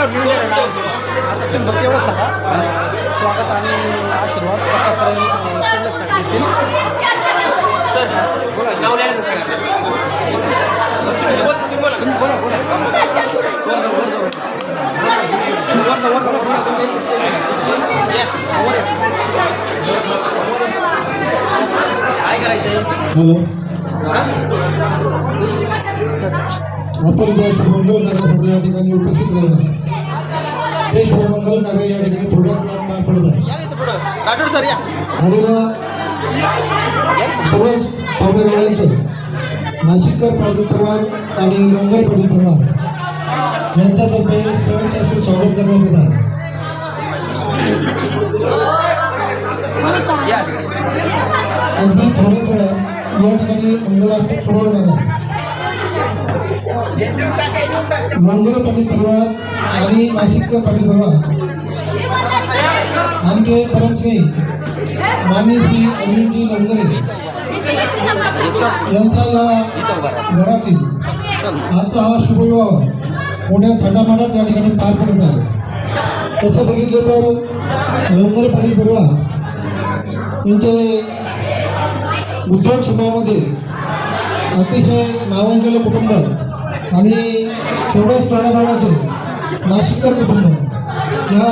आता तुम्ही फक्त एवढं सांगा स्वागत आणि आशीर्वाद सर बोला नाव लिहायचं या, काय करायचं हॅलो आपण जो शुभमंगल या ठिकाणी उपस्थित राहणार ते शुभमंगल कार्य या ठिकाणी थोड्याच वेळात पार पडत आहे. राठोड सर या. आलेल्या सर्वच पाहुणेरावांचं नाशिककर पाटील पवार आणि मंगल पाटील पवार यांच्यातर्फे सहर्ष असे स्वागत करण्यात येत आहे. अगदी थोड्याच वेळात या ठिकाणी मंगलाष्टक सोडवणार आहे मंगल पाटील परिवार आणि नाशिककर पाटील परिवार आमचे परमश्री मान्य श्री अरुणजी लंगरे यांचा या घरातील आजचा हा शुभविवाह मोठ्या छटामाटात या ठिकाणी पार पडत आहे. तसं बघितलं तर लंगर पाटील परिवार यांचे उद्योग समूहामध्ये अतिशय नावाजलेलं कुटुंब आणि तेवढ्याच प्रमाणाचे नाशिककर कुटुंब या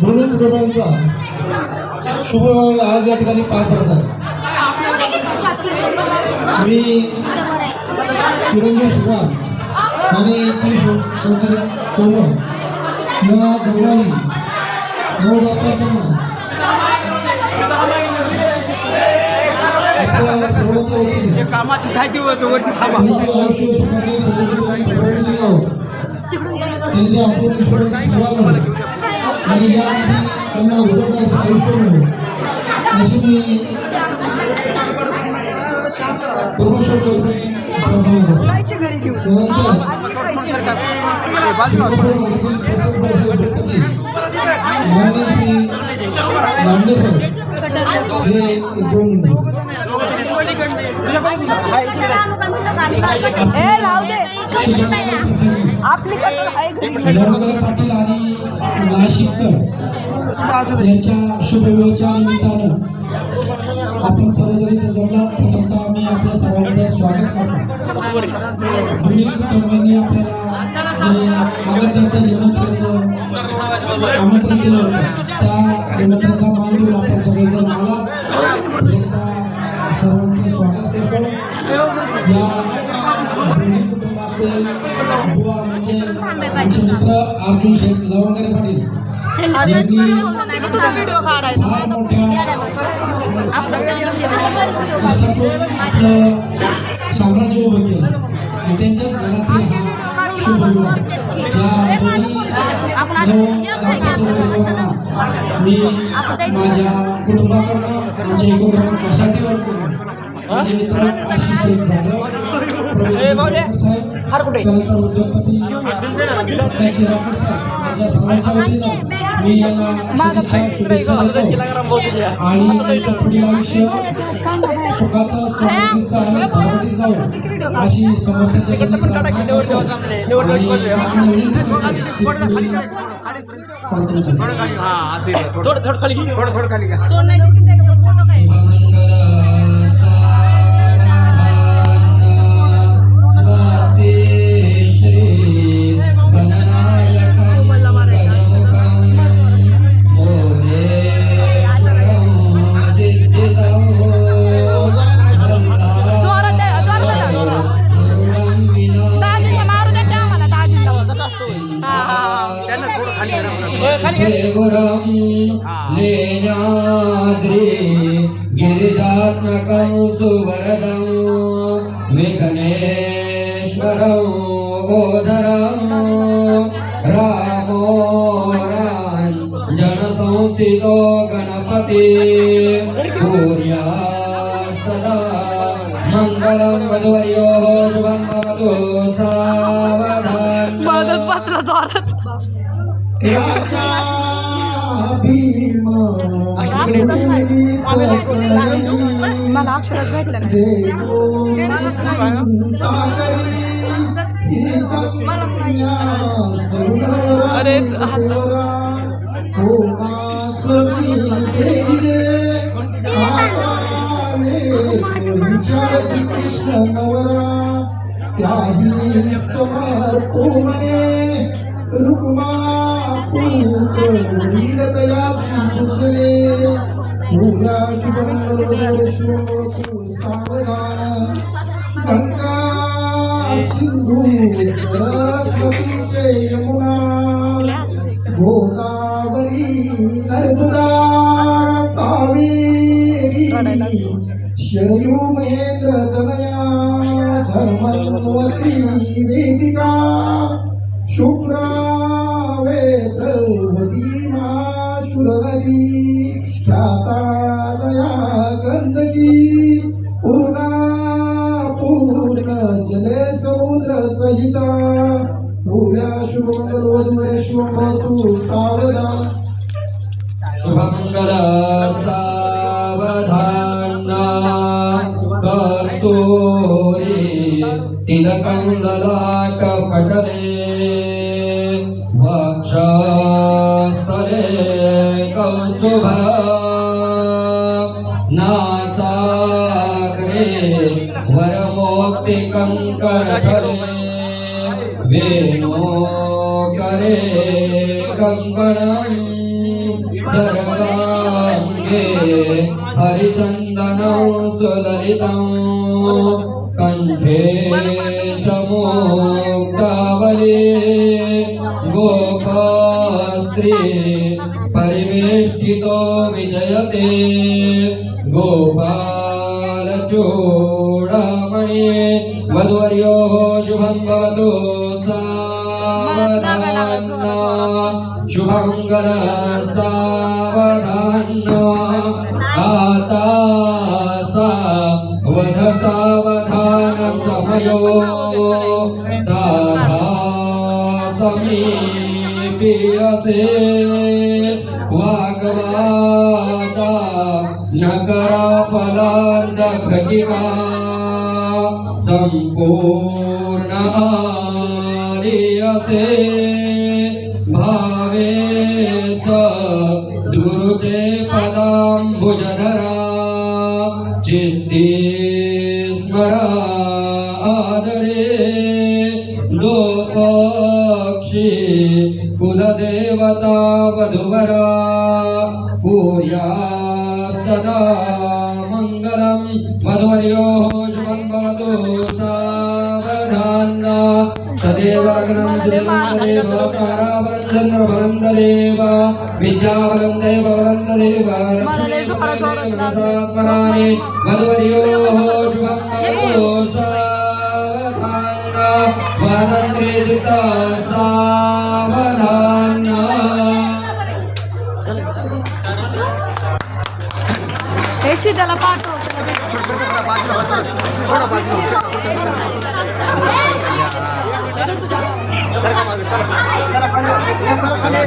दोन्ही कुटुंबांचा शुभ आज या ठिकाणी पार पडत आहे. मी चिरंजीव श्रीराम आणि ती कोमल या दोघांनी रोज हे कामाची झायती होतं वरती थांबा आणि यासाठी त्यांना उदरण्याचं आयुष्य मिळो अशी मी परमेश्वर चौधरी हे प्रसिद्ध हे दोन. ए राहू दे. आपली कटोर आहे नरहर पाटील आणि नाशिककर यांच्या शुभविवाहाच्या निमित्तानं आपण सर्वजण इथे जमला. प्रथमतः मी आपल्या सर्वांचं स्वागत करतो. दोन्ही कुटुंबांनी आपल्याला आगत्याचं निमंत्रण आमंत्रण दिलं होतं त्या निमंत्रणाचा मान देऊन आपण सगळेजण आला सर्वांचं स्वागत. या आमचे मित्र अर्जुन शेठ लवंगरे पाटील फार मोठ्या कष्टातून आपलं साम्राज्य उभं केलं आणि त्यांच्याच घरातील हा शुभ या दोन्ही मी माझ्या कुटुंबाकडनं आमच्या इकोग्राम सोसायटीवर माझे मित्र आशिष शेख जाधव प्रवीण उद्योगपती त्याचे राठोड साहेब यांच्या सर्वांच्या वतीनं मी यांना सदिच्छा शुभेच्छा देतो आणि त्यांचं पुढील आयुष्य सुखाचं समृद्धीचं आणि भावडी अशी समर्थाच्या थोडं थोडं खाली थोडं थोडं खाली विघ्नेश्वरं गोधरं रामो जनसंस्थितो गणपति भूर्या सदा मङ्गलं वधुवर्योः शुभं भवतु सावधान मदत बसला जोरात मला अक्षरात भेटलं नाही. अरे, कृष्ण नवरा त्याही समर्पो म्हणे रुक्मा पूजा शुभंगर शुभ सावधान गंगा सिंधू सरस्वतीचे यमुना गोदावरी नर्मदा कावेरी शरयू महेंद्र धर्मवती वेदिका शुभ्रा नदी ख्याता पूर्या शुभमंगल वधूवर शुभमतु सावधान। शुभमंगल सावधान कस्तूरी तिलकं ललाट पटले वक्षस्थले कौस्तुभा सर्वाङ्गे हरिचन्दनं सुललितौ। कण्ठे च मुक्तावली। गोपास्त्री परिवेष्टितो विजयते। गोपालचूडामणि वधुवर्योः शुभं भवतु सा। शुभङ्कर सावधान आता सा वध सावधान समयो साधा समीपीयसे वाग्वादा नकरा फलार्ध घटिका संपूर्ण आलियसे दुरुते पदाम्बुजधरा चित्ते स्मरा आदरे दोपक्षी कुलदेवता वधुवरा पूर्या सदा मङ्गलं वधुवर्योः शुभं भवतु सावधान्ना। तदेव लग्नं सुदिनं तदेव तदेव विद्याबलं देवबलं तदेव लक्ष्मीस्मरामि वधुवर्योः शुभं भवतु सावधान वादन्त्रिजित सावधान. शीताला पाठव.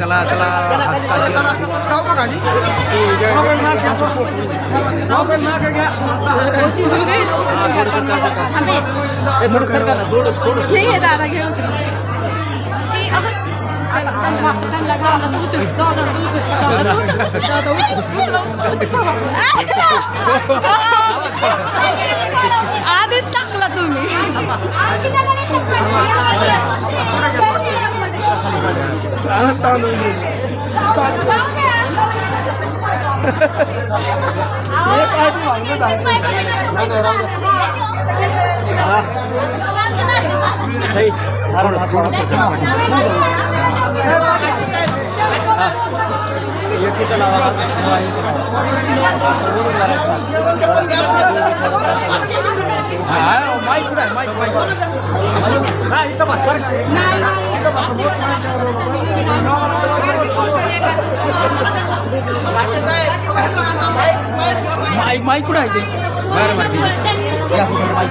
चला चला हसका हे थोडं सरका ना थोडं थोडं घे घे दादा घे उचल ती अगं आता त्यांना त्यांना दादा तू उचल दादा तू उचल दादा तुम्ही माईक कुठं माईक माईक. हा इथं बस सरका माईक माईक कुठं आहे ते. बरं बरं ठीक आहे. माईक?